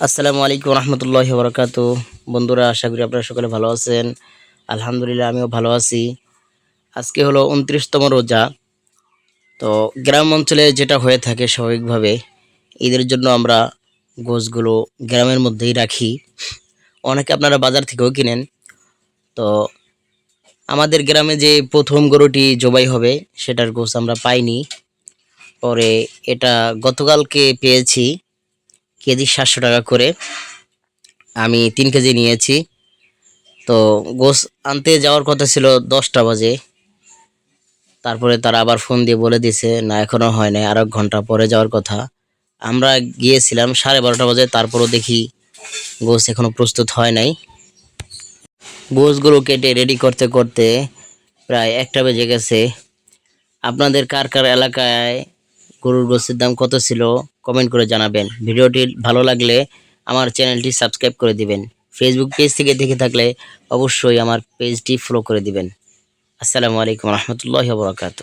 আসসালামু আলাইকুম রহমতুল্লাহ বরকাত। বন্ধুরা, আশা করি আপনারা সকলে ভালো আছেন। আলহামদুলিল্লাহ, আমিও ভালো আছি। আজকে হলো উনত্রিশতম রোজা। তো গ্রাম অঞ্চলে যেটা হয়ে থাকে স্বাভাবিকভাবে, ঈদের জন্য আমরা গোছগুলো গ্রামের মধ্যেই রাখি। অনেকে আপনারা বাজার থেকেও কিনেন। তো আমাদের গ্রামে যে প্রথম গরুটি জবাই হবে, সেটার গোছ আমরা পাইনি। পরে এটা গতকালকে পেয়েছি। কেজি সাতশো টাকা করে আমি তিন কেজি নিয়েছি। তো গোস আনতে যাওয়ার কথা ছিল দশটা বাজে। তারপরে তারা আবার ফোন দিয়ে বলে দিছে না, এখনও হয় নাই, আরও ঘণ্টা পরে যাওয়ার কথা। আমরা গিয়েছিলাম সাড়ে বারোটা বাজে, তারপরও দেখি গোস এখনও প্রস্তুত হয় নাই। গোসগুলো কেটে রেডি করতে করতে প্রায় একটা বেজে গেছে। আপনাদের কার কার এলাকায় গরুর গোস্তের দাম কত ছিল? কমেন্ট করে জানাবেন। ভিডিওটি ভালো লাগলে আমার চ্যানেলটি সাবস্ক্রাইব করে দিবেন। ফেসবুক পেজ থেকে দেখে থাকলে অবশ্যই আমার পেজটি ফলো করে দিবেন। আসসালামু আলাইকুম রহমতুল্লাহ বরকাত